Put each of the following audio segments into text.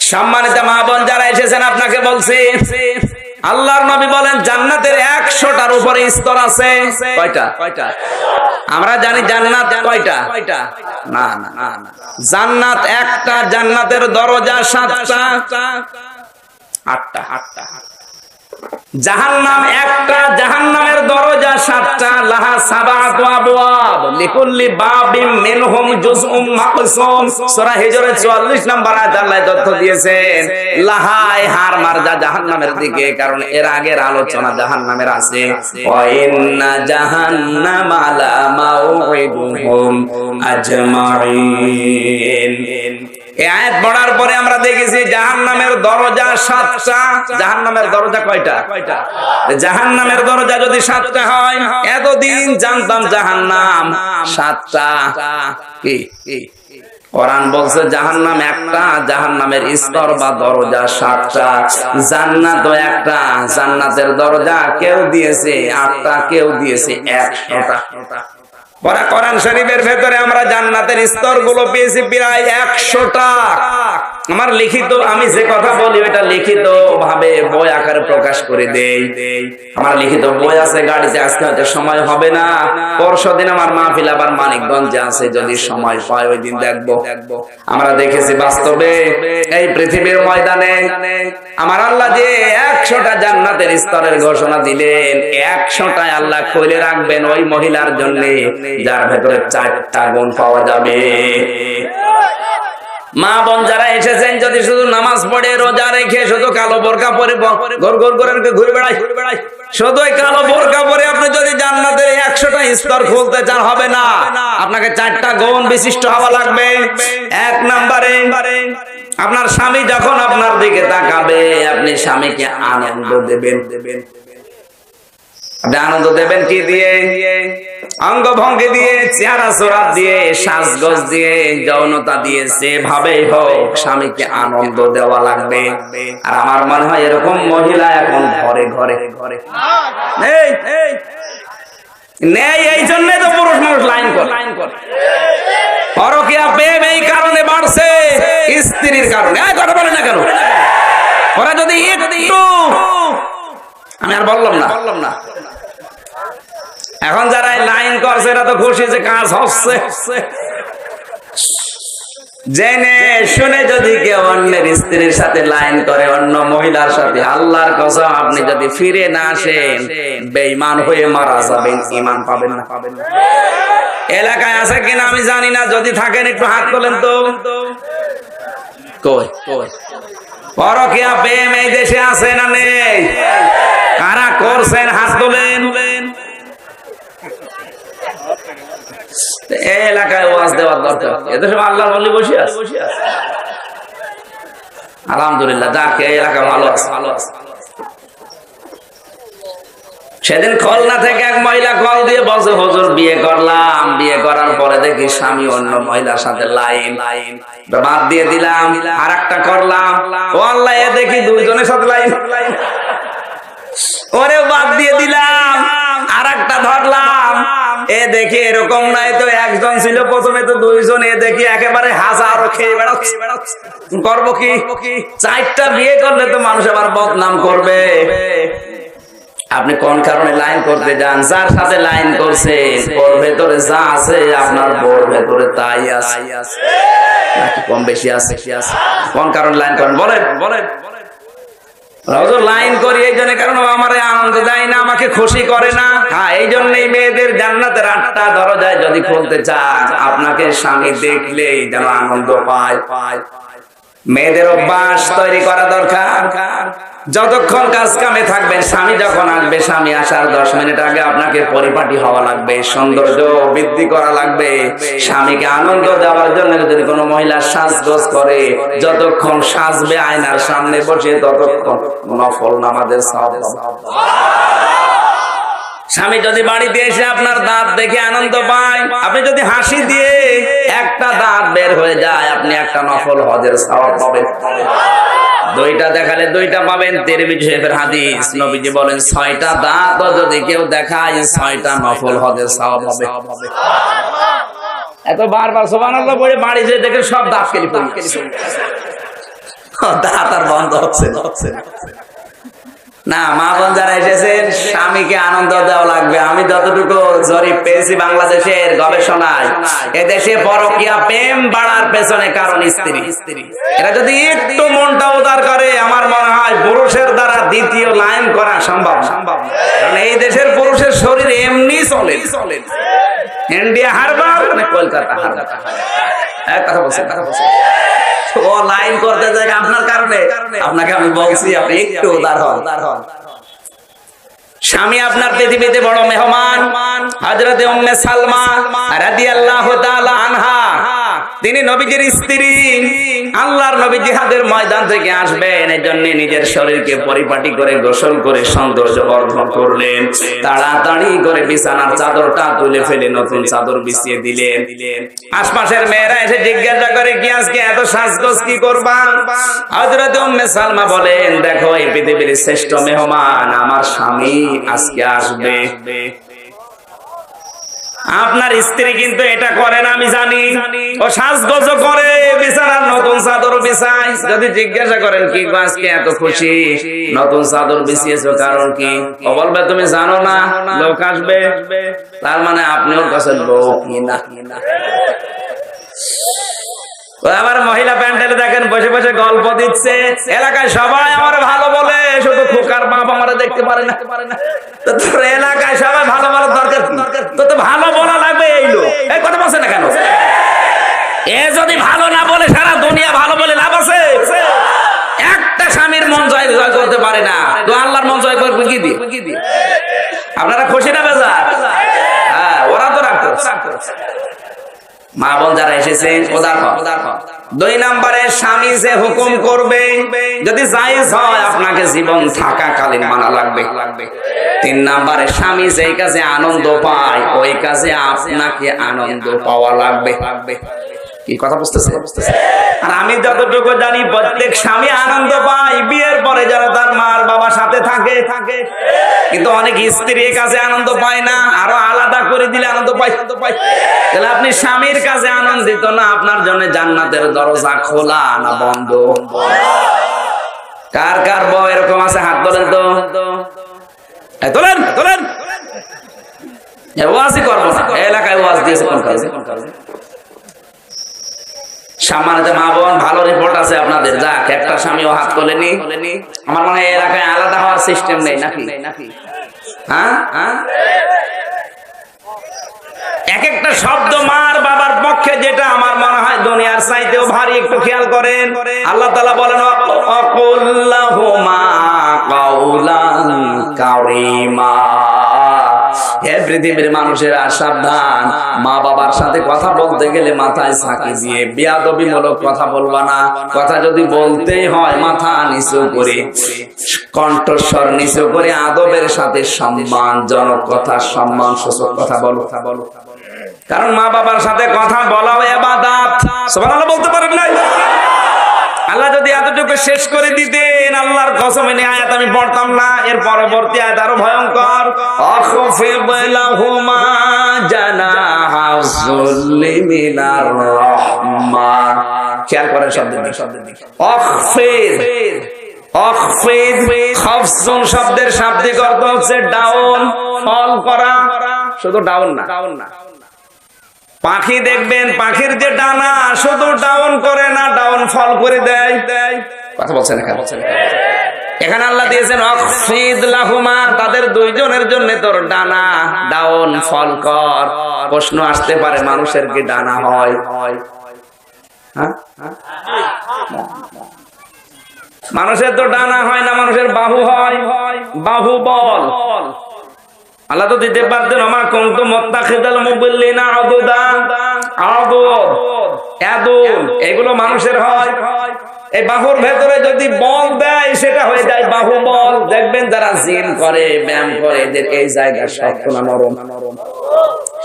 সম্মানিত মা বোন যারা এসেছেন, আপনাকে বলছি, আল্লাহর নবী বলেন, জান্নাতের একশোটার উপরে স্তর আছে। কয়টা? কয়টা আমরা জানি জান্নাত কয়টা? না না জান্নাত একটা, জান্নাতের দরজা সাতটা আটটা আটটা। জাহান্নাম একটা, জাহান্নামের দরজা সাতটা, লাহা সাবাতু আবওয়াব। লিকুল্লি বাবিম মিনহুম জুজউম মাকসুম। সূরা হিজরের 44 নম্বর আয়াত আল্লাহ তথ্য দিয়েছেন, লাহায় হার মারজা জাহান্নামের দিকে, কারণ এর আগের আলোচনা জাহান্নামের আছে। ওয়া ইন্না জাহান্নামা লা মাউইদুহুম আজমাইন। আয়াত পড়ার পরে আমরা দেখেছি জাহান্নামের দরজা সাতটা। জাহান্নামের দরজা কয়টা? জাহান্নামের দরজা যদি সাতটা হয়, এতদিন জানতাম জাহান্নাম সাতটা। কোরআন বলছে একটা, জাহান্নামের স্তর বা দরজা সাতটা। জান্নাত একটা, জান্নাতের দরজা কেউ দিয়েছে আটটা, কেউ দিয়েছে একশোটা। পরে কোরআন শরীফের ভেতরে আমরা জান্নাতের স্তরগুলো পেয়েছি প্রায় একশোটা। আমার লিখিত, আমি যে কথা বলি ওটা লিখিত ভাবে বই আকারে প্রকাশ করে দেই। আমার লিখিত বই আছে, গাড়িতে আজকে হয়তো সময় হবে না। পরশু দিন আমার মাহফিল আবার মানিকগঞ্জে আছে, যদি সময় পায় ওই দিন দেখব। আমরা দেখেছি বাস্তবে, এই পৃথিবীর ময়দানে আমার আল্লাহ যে একশোটা জান্নাতের স্তরের ঘোষণা দিলেন, একশোটায় আল্লাহ খুলে রাখবেন ওই মহিলার জন্য, যার ভেতরে চারটা গুণ পাওয়া যাবে। মা বোন যারা এসেছেন, যদি শুধু নামাজ পড়ে, রোজা রেখে শুধু কালো বোরকা পরে ঘর ঘর করে ঘুরে বেড়াই। শুধু ওই কালো বোরকা পরে আপনি যদি জান্নাতের একশোটা স্তর খুলতে চান, হবে না। আপনাকে চারটা গুণ বিশিষ্ট হওয়া লাগবে। এক নাম্বারে, আপনার স্বামী যখন আপনার দিকে তাকাবে, আপনি স্বামীকে আনন্দ দেবেন দেবেন। আপনি আনন্দ দেবেন কি দিয়ে? অঙ্গ ভঙ্গি দিয়ে, চেহারা সোরাত দিয়ে, সাজগজ দিয়ে, যৌনতা দিয়ে যেভাবে হোক স্বামীকে আনন্দ দেওয়া লাগবে। আর আমার মনে হয় এরকম মহিলা এখন ঘরে ঘরে। ঘরে নেই, এই জন্যই তো পুরুষ মানুষ লাইন করে। লাইন পরকিয়া প্রেম এই কারণে বাড়ছে, স্ত্রীর কারণে। কথা বলে না কেন? ওরা যদি আমি আর বললাম না বললাম না। এখন যারা লাইন করছে, এরা তো খুশি যে কাজ হচ্ছে। জেনে শুনে যদি কেউ অন্যের স্ত্রীর সাথে লাইন করে, অন্য মহিলার সাথে, আল্লাহর কসম, আপনি যদি ফিরে না আসেন, বেঈমান হয়ে মারা যাবেন ইমান পাবেন না। পাবেন না এলাকায় আছে কিনা আমি জানি না, যদি থাকেন একটু হাত তোলেন তো। কই কই? পরকিয়া প্রেম এই দেশে আছে না নেই? কারা করছেন? হাত তোলেন। এলাকায় ওয়াজ দেওয়ার দরকার। এদেশে আল্লাহর বলি বসে আছে। আলহামদুলিল্লাহ এলাকা ভালো আছে ভালো আছে। সেদিন খুলনা থেকে এক মহিলা কল দিয়ে বসে হজুর, বিয়ে করলাম। বিয়ে করার পরে দেখি স্বামী অন্য মহিলার সাথে লাইন। লাইন বাদ দিয়ে দিলাম আর একটা করলাম আল্লাহ, এ দেখি দুইজনের সাথে লাইন। ওরে বাদ দিয়ে দিলাম আর একটা ধরলাম। এ দেখি এরকম নাই তো, একজন ছিল প্রথমে তো দুইজন, এ দেখি একেবারে হাজারো খেয়ে বেড়াচ্ছে। করব কি? চারটা বিয়ে করলে তো মানুষ আবার বদনাম করবে। আপনি কোন কারণে লাইন করতে যান? যার সাথে লাইন করছে, ওর ভেতরে যা আছে আপনার বোর ভেতরে তাই আছে। কম বেশি আছে? কোন কারণে লাইন করেন? বলেন বলেন। লাইন করি, এই জন্য কারণ আমার আনন্দ দেয় না, আমাকে খুশি করে না। হ্যাঁ এই জন্যই মেয়েদের জান্নাতের আটটা দরজায় যদি খুলতে চায় আপনাকে স্বামী দেখলেই যেন আনন্দ পায় পায়। মেয়েদের অভ্যাস তৈরি করা দরকার। যতক্ষণ কাজ কামে থাকবেন, স্বামী যখন আসবে, স্বামী আসার দশ মিনিট আগে আপনাকে পরিপাটি হওয়া লাগবে, সৌন্দর্য বৃদ্ধি করা লাগবে। স্বামীকে আনন্দ দেওয়ার জন্য যদি কোনো মহিলা সাজগোজ করে, যতক্ষণ সাজবে আয়নার সামনে বসে, ততক্ষণ নফল নামাজের সব স্বামী যদি বাড়িতে এসে আপনার দাঁত দেখে আনন্দ পায়, আপনি যদি হাসি দিয়ে একটা দাঁত বের হয়ে যায়, আপনি একটা নফল হজের সওয়াব পাবেন। দুইটা দেখালে দুইটা পাবেন, তিরমিজি শরীফের হাদিস, নবীজি বলেন, ছয়টা দাঁত যদি কেউ দেখায়, ছয়টা নফল হজের সওয়াব হবে এত বারবার সুবহানাল্লাহ বলে বাড়ি যেয়ে দেখে সব দাঁত পড়ে দাঁত আর বন্ধ হচ্ছে হচ্ছে না। মা বোন যারা এসেছেন, স্বামীকে আনন্দ দেওয়া লাগবে। আমি যতটুকু জরিপ পেয়েছি বাংলাদেশের গবেষণায়, এদেশে পরকিয়া প্রেম বাড়ার পেছনে কারণ স্ত্রী। এরা যদি একটু মনটা উদার করে, আমার মনে হয় পুরুষের দ্বারা দ্বিতীয় লাইন করা সম্ভব সম্ভব কারণ এই দেশের পুরুষের শরীর এমনি চলে চলে ইন্ডিয়া হারবার কলকাতা হারবার কথা বলছি কথা বলছি। ও লাইন করতে যায় আপনার কারণে। আপনাকে আমি বলছি, আপনি একটু উদার হন। স্বামী আপনার পৃথিবীতে বড় মেহমান হাজরতে উম্মে সালমা রাদিয়াল্লাহু তাআলা আনহা। তিনি নবীজির স্ত্রী। আল্লাহর নবী জিহাদের ময়দান থেকে আসবেন এই জন্য নিজের শরীরকে পরিপাটি করে, গোসল করে সৌন্দর্য বর্ধন করলেন। তাড়াতাড়ি করে বিছানার চাদরটা তুলে ফেলে নতুন চাদর বিছিয়ে দিলেন। আশপাশের মেয়েরা এসে জিজ্ঞাসা করে, কি আজকে এত সাজগোজ কি করবা? হযরত উম্মে সালমা বলেন, দেখো, এই পৃথিবীর শ্রেষ্ঠ মেহমান আমার স্বামী আজকে আসবে। আপনার স্ত্রী কিন্তু এটা করে না, আমি জানি। ও সাজগোজ করে বিছানার নতুন চাদর বিছাই যদি জিজ্ঞাসা করেন, কি আজকে এত খুশি? নতুন চাদর বিছিয়েছ কারণ কি? ও বলবে, তুমি জানো না, লোক আসবে। তার মানে আপনি ওর কাছে লোক। না ও আবার মহিলা প্যান্ডেলে দেখেন, বসে বসে গল্প দিচ্ছে। এলাকায় সবাই আমার ভালো বলে, শুধু খোকার বাপ আমার দেখতে পারে না। তো তোর এলাকায় সবাই ভালো ভালো দরকার? তো তো ভালো বলা লাগবে এই লোক। এই কথা বলছে না কেন? এ যদি ভালো না বলে, সারা দুনিয়া ভালো বলে লাভ আছে? একটা স্বামীর মন জয় জয় করতে পারে না। তো আল্লাহর মন জয় করবে কি দিয়ে? আপনারা খুশি না বেজা হ্যাঁ ওরা তো রাখতো মা বোন যারা এসেছে দুই নম্বরে স্বামী যে হুকুম করবে, যদি জায়েজ হয়, আপনাকে জীবন থাকাকালীন মানা লাগবে। তিন নম্বরে স্বামী যেই কাজে আনন্দ পায়, ওই কাজে আপনাকে আনন্দ পাওয়া লাগবে লাগবে। কি কথা বুঝতেছে? আর আমি যতটুকু জানি, প্রত্যেক স্বামী আনন্দ পায় বিয়ের পরে যারা তার মার বাবার সাথে থাকে। থাকে কিন্তু অনেক স্ত্রী এ কাজে আনন্দ পায় না, আরও আলাদা করে দিলে আনন্দ পায়। আনন্দ পায় তাহলে আপনি স্বামীর কাজে আনন্দিত না, আপনার জন্য জান্নাতের দরজা খোলা না বন্ধ? কার কার বউ এরকম আছে? হাত তোলেন তো। তোলেন তোলেন। এ, ওয়াজই করব এলাকায় ওয়াজ দিয়েছে কোন কাজে কোন কাজে? সম্মানিত মা বোন, ভালো রিপোর্ট আছে আপনাদের। যাক, একটা হাত তোলেনি। আমার মনে হয় এলাকায় আলাদা হওয়ার সিস্টেম নেই নাকি? হ্যাঁ? হ্যাঁ? এক একটা শব্দ মার বাবার পক্ষে যেটা আমার মনে হয় দুনিয়ার চাইতেও ভারী, একটু খেয়াল করেন। আল্লাহ তালা বলেন, অকুল্লাহুমা কাউলান কারিমা। হে পৃথিবীর মানুষের, সাবধান। মা বাবার সাথে কথা বলতে গেলে মাথায় সাকি দিয়ে। বিয়াদবি মূলক কথা বলবা না। কথা যদি বলতেই হয়, মাথা নিচু করে, কণ্ঠস্বর নিচু করে, আদবের সাথে সম্মানজনক কথা সম্মান সূচক কথা বলো বলো। কারণ মা বাবার সাথে কথা বলাও এবাদাত। সুবহানাল্লাহ বলতে পারেন নাই? আল্লাহ যদি এতটুকু শেষ করে দিতেন, আল্লাহর কসম এনে আয়াত আমি পড়তাম না। এর পরবর্তী আয়াত আরও ভয়ঙ্কর। খেয়াল করেন শব্দের দিকে। শব্দের দিকে শব্দের শাব্দিক অর্থ হচ্ছে ডাউন ফল করা। শুধু ডাউন না। ডাউন না। পাখি দেখবেন, পাখির যে ডানা, শুধু ডাউন করে না, ডাউন ফল করে দেয়। কথা বলছেন এখানে? আল্লাহ দিয়েছেন অক্সিদ লাহুমা তাদের দুইজনের জন্য তোর ডানা, ডাউন ফল কর। প্রশ্ন আসতে পারে, মানুষের কি ডানা হয়? হ্যাঁ? মানুষের তো ডানা হয় না, মানুষের বাহু হয়। বাহু বল। আল্লাহ তো দিতে পারতেন আমার মত্তা খেদাল আদুদ? আদুদ এগুলো মানুষের হয়। এই বাহুর ভেতরে যদি বল দেয়, সেটা হয়ে যায় বাহু বল। দেখবেন যারা করে, ব্যায়াম করে এদের এই জায়গা শক্ত না নরম।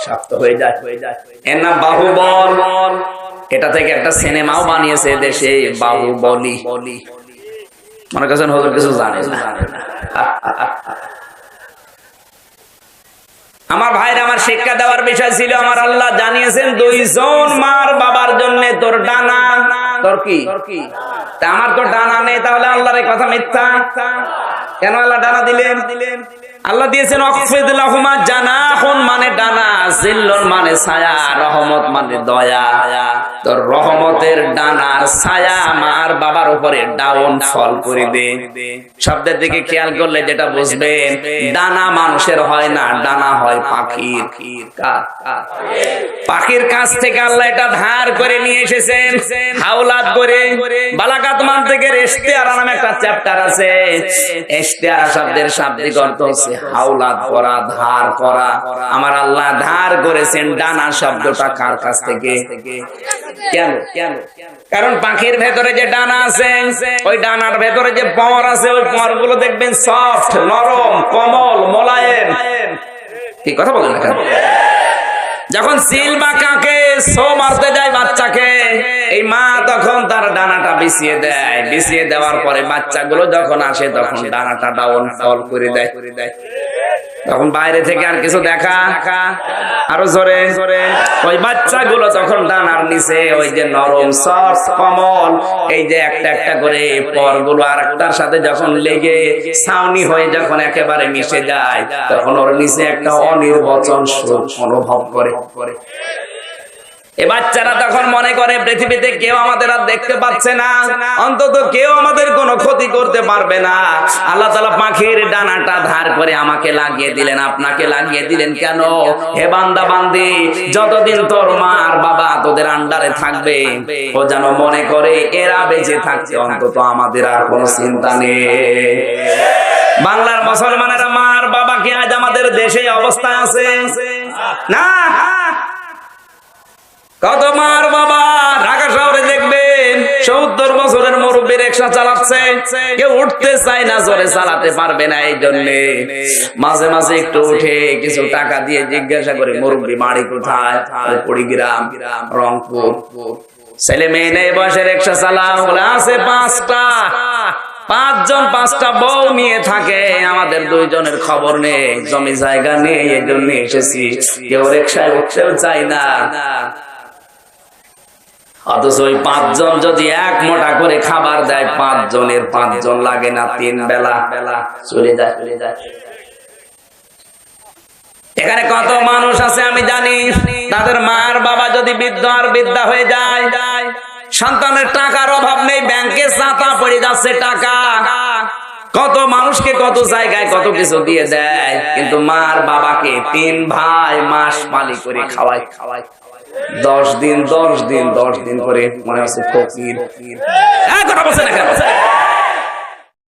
শক্ত হয়ে যায় হয়ে যায়। এর নাম বাহু বল। এটা থেকে একটা সিনেমাও বানিয়েছে দেশে, বাহু বলি। মনে করছেন হজুর কিছু জানে না। আমার ভাইরা আমার শিক্ষা দেওয়ার বিষয় ছিল, আমার আল্লাহ জানিয়েছেন, দুইজন মার বাবার জন্য তোর ডানা। তোর কি? আমার তো ডানা নেই, তাহলে আল্লাহর কথা মিথ্যা? কেন আল্লাহ ডানা দিলেন দিলেন? আল্লাহ দিয়েছেন, অকফিদ লাহুমা জানাহুন মানে ডানা, জিল্লুন মানে ছায়া, রহমত মানে দয়া। তোর রহমতের ডানার ছায়া মার বাবার উপরে ডাউন ফল করিবে। শব্দের দিকে খেয়াল করলে যেটা বুঝবেন, ডানা মানুষের হয় না, ডানা হয় পাখির। পাখির কাছ থেকে আল্লাহ এটা ধার করে নিয়ে এসেছেন। হাওলাত করে। বালাকাত মান থেকে এশতেয়ারা নামে একটা চ্যাপ্টার আছে। এশতেয়ারা শব্দের শাব্দিক অর্থ হচ্ছে করা, ধার করা। আমার আল্লাহ ধার করেছেন ডানা শব্দটা কার কাছ থেকে? কেন? কেন কারণ পাখির ভেতরে যে ডানা আছে, ওই ডানার ভেতরে যে পর আছে, ওই পরগুলো দেখবেন সফট নরম, কমল, মোলায়েম। কি কথা বলেন? যখন সিল বা কাকে সো মারতে যায় বাচ্চাকে, এই মা তখন তার ডানাটা বিছিয়ে দেয়। বিছিয়ে দেওয়ার পরে বাচ্চাগুলো যখন আসে, তখন ডানাটা ডাউন ফল করে দেয়। করে দেয় তখন বাইরে থেকে আর কিছু দেখা? আরও জোরে জোরে। ওই বাচ্চাগুলো যখন ডানার নিচে, ওই যে নরম সফট কমল, এই যে একটা একটা করে পরগুলো আর একটার সাথে যখন লেগে ছাউনি হয়ে যখন একেবারে মিশে যায়, তখন ওর নিচে একটা অনির্বচন সুখ অনুভব করে। এ বাচ্চারা তখন মনে করে, পৃথিবীতে কেউ আমাদের আর দেখতে পাচ্ছে না। অন্তত কেউ আমাদের কোনো ক্ষতি করতে পারবে না। আল্লাহ তালা পাখির ডানাটা ধার করে আমাকে লাগিয়ে দিলেন। আপনাকে লাগিয়ে দিলেন কেন? হে বান্দা, বান্দি, যতদিন তোর বাবা তোদের আন্ডারে থাকবে, ও যেন মনে করে এরা বেঁচে থাকছে, অন্তত আমাদের আর কোনো চিন্তা নেই। বাংলার মুসলমানেরা মার আজ আমাদের দেশে অবস্থায় আছে। না কত মার বাবা ঢাকা শহরে দেখবেন, সত্তর বছরের মুরব্বী রিক্সা চালাচ্ছে। কেউ উঠতে না, জোরে চালাতে পারবে না এই মাঝে মাঝে একটু উঠে কিছু টাকা দিয়ে জিজ্ঞাসা করে, মুরব্বী, বাড়ি কোথায়? কুড়িগ্রাম, রংপুর। ছেলে মেয়ে নেই রিক্সা চালাও বলে, আছে পাঁচটা। পাঁচজন, পাঁচটা বউ নিয়ে থাকে। আমাদের দুইজনের খবর নেই, জমি জায়গা নেই, এই জন্য এসেছি। কেউ রিক্সায় উঠতেও চাই না। অথচ ওই পাঁচজন যদি এক মোটা করে খাবার দেয়, পাঁচজনের পাঁচজন লাগে না, তিন বেলা। বেলা চলে যায় চলে যায়। এখানে কত মানুষ আছে আমি জানি। তাদের মার বাবা যদি বৃদ্ধ আর বৃদ্ধা হয়ে যায়, সন্তানের টাকার অভাব নেই, ব্যাংকে চাতা পড়ে যাচ্ছে টাকা। কত মানুষকে কত জায়গায় কত কিছু দিয়ে দেয়, কিন্তু মার বাবাকে তিন ভাই মাস পালি করে খাওয়াই খাওয়াই দশ দিন দশ দিন দশ দিন করে মনে হচ্ছে ফকির। হ্যাঁ, কথা বলছে না